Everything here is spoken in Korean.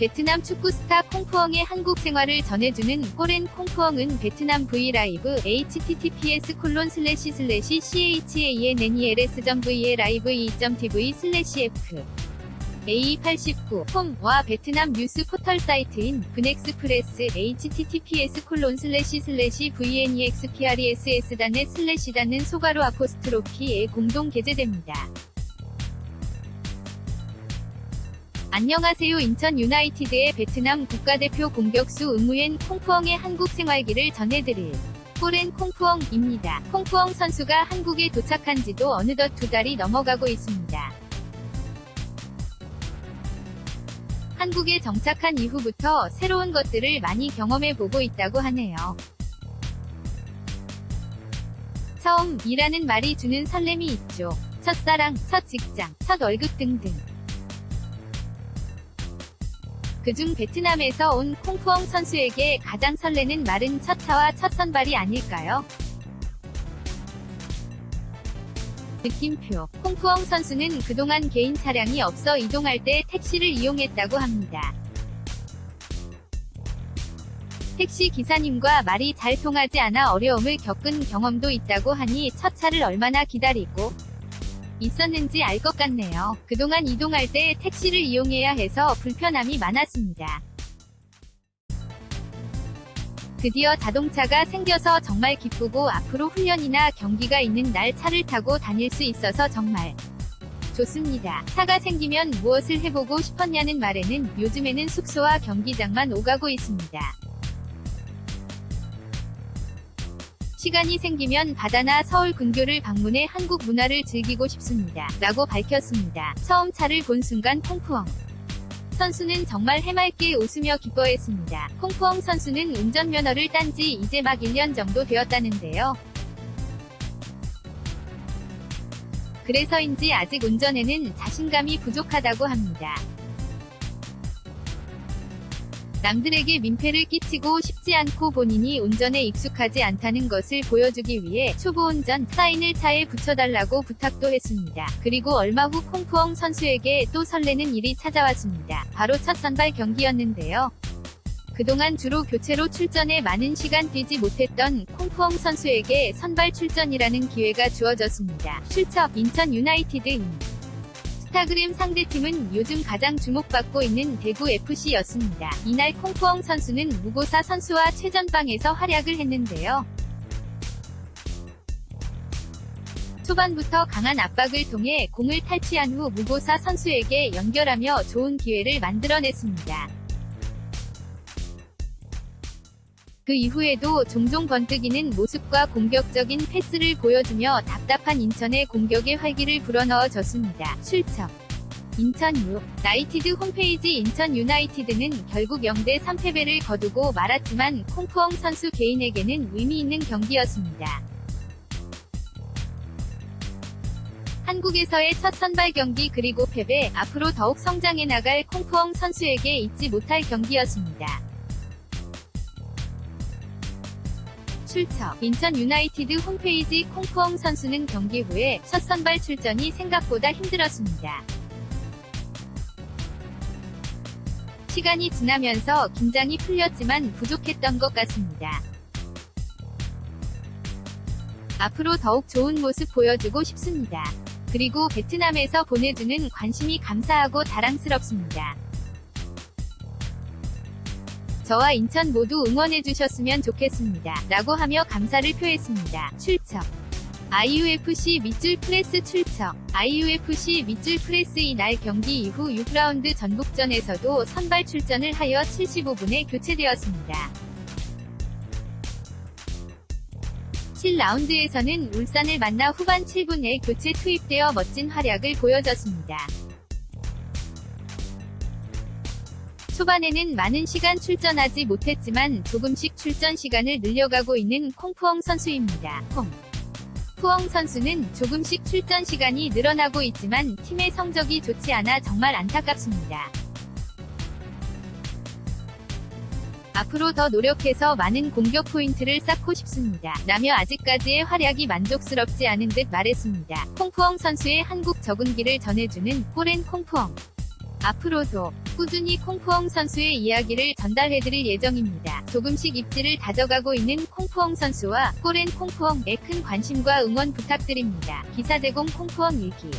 베트남 축구 스타 콩푸엉의 한국 생활을 전해주는 꼬렌 콩푸엉은 베트남 브이라이브 https 콜론 슬래시 슬래시 chanels.v 라이브 2.tv 슬래시 f A89 홈와 베트남 뉴스 포털 사이트인 분엑스프레스 https 콜론 슬래시 슬래시 vnexpress 단넷 슬래시 닫는 소가로 아포스트로피에 공동 게재됩니다. 안녕하세요 인천 유나이티드의 베트남 국가대표 공격수 응무엔 콩푸엉의 한국 생활기를 전해드릴 꼬렌 콩푸엉입니다. 콩푸엉 선수가 한국에 도착한 지도 어느덧 두 달이 넘어가고 있습니다. 한국에 정착한 이후부터 새로운 것들을 많이 경험해보고 있다고 하네요. 처음 이라는 말이 주는 설렘이 있죠. 첫사랑, 첫 직장, 첫 월급 등등. 그중 베트남에서 온 콩푸엉 선수에게 가장 설레는 말은 첫 차와 첫 선발이 아닐까요? 느낌표 콩푸엉 선수는 그동안 개인 차량이 없어 이동할 때 택시를 이용했다고 합니다. 택시 기사님과 말이 잘 통하지 않아 어려움을 겪은 경험도 있다고 하니 첫 차를 얼마나 기다리고 있었는지 알 것 같네요. 그동안 이동할 때 택시를 이용해야 해서 불편함이 많았습니다. 드디어 자동차가 생겨서 정말 기쁘고 앞으로 훈련이나 경기가 있는 날 차를 타고 다닐 수 있어서 정말 좋습니다. 차가 생기면 무엇을 해보고 싶었냐는 말에는 요즘에는 숙소와 경기장만 오가고 있습니다. 시간이 생기면 바다나 서울 근교를 방문해 한국 문화를 즐기고 싶습니다. 라고 밝혔습니다. 처음 차를 본 순간 콩푸엉. 선수는 정말 해맑게 웃으며 기뻐했습니다. 콩푸엉 선수는 운전면허를 딴 지 이제 막 1년 정도 되었다는데요. 그래서인지 아직 운전에는 자신감이 부족하다고 합니다. 남들에게 민폐를 끼치고 싶지 않고 본인이 운전에 익숙하지 않다는 것을 보여주기 위해 초보 운전 사인을 차에 붙여달라고 부탁도 했습니다. 그리고 얼마 후 콩푸엉 선수에게 또 설레는 일이 찾아왔습니다. 바로 첫 선발 경기였는데요. 그동안 주로 교체로 출전해 많은 시간 뛰지 못했던 콩푸엉 선수에게 선발 출전이라는 기회가 주어졌습니다. 출처 인천 유나이티드 스타그램 상대팀은 요즘 가장 주목받고 있는 대구 FC였습니다. 이날 콩푸엉 선수는 무고사 선수와 최전방에서 활약을 했는데요. 초반부터 강한 압박을 통해 공을 탈취한 후 무고사 선수에게 연결하며 좋은 기회를 만들어냈습니다. 그 이후에도 종종 번뜩이는 모습과 공격적인 패스를 보여주며 답답한 인천의 공격에 활기를 불어넣어줬습니다. 출처 인천 유 나이티드 홈페이지 인천 유나이티드는 결국 0대 3패배를 거두고 말았지만 콩푸엉 선수 개인에게는 의미 있는 경기였습니다. 한국에서의 첫 선발 경기 그리고 패배, 앞으로 더욱 성장해 나갈 콩푸엉 선수에게 잊지 못할 경기였습니다. 출처 인천 유나이티드 홈페이지 콩푸엉 선수는 경기 후에 첫 선발 출전이 생각보다 힘들었습니다. 시간이 지나면서 긴장이 풀렸지만 부족했던 것 같습니다. 앞으로 더욱 좋은 모습 보여주고 싶습니다. 그리고 베트남에서 보내주는 관심이 감사하고 자랑스럽습니다. 저와 인천 모두 응원해주셨으면 좋겠습니다. 라고 하며 감사를 표했습니다. 출처 IUFC 밑줄 프레스 출처 IUFC 밑줄 프레스 이날 경기 이후 6라운드 전북전에서도 선발 출전을 하여 75분에 교체되었습니다. 7라운드에서는 울산을 만나 후반 7분에 교체 투입되어 멋진 활약을 보여줬습니다. 초반에는 많은 시간 출전하지 못했지만 조금씩 출전 시간을 늘려가고 있는 콩푸엉 선수입니다. 콩. 푸엉 선수는 조금씩 출전 시간이 늘어나고 있지만 팀의 성적이 좋지 않아 정말 안타깝습니다. 앞으로 더 노력해서 많은 공격 포인트를 쌓고 싶습니다. 라며 아직까지의 활약이 만족스럽지 않은 듯 말했습니다. 콩푸엉 선수의 한국 적응기를 전해주는 꼬렌 콩푸엉. 앞으로도 꾸준히 콩푸엉 선수의 이야기를 전달해드릴 예정입니다. 조금씩 입지를 다져가고 있는 콩푸엉 선수와 꼬렌 콩푸엉에 큰 관심과 응원 부탁드립니다. 기사 제공 콩푸엉 일기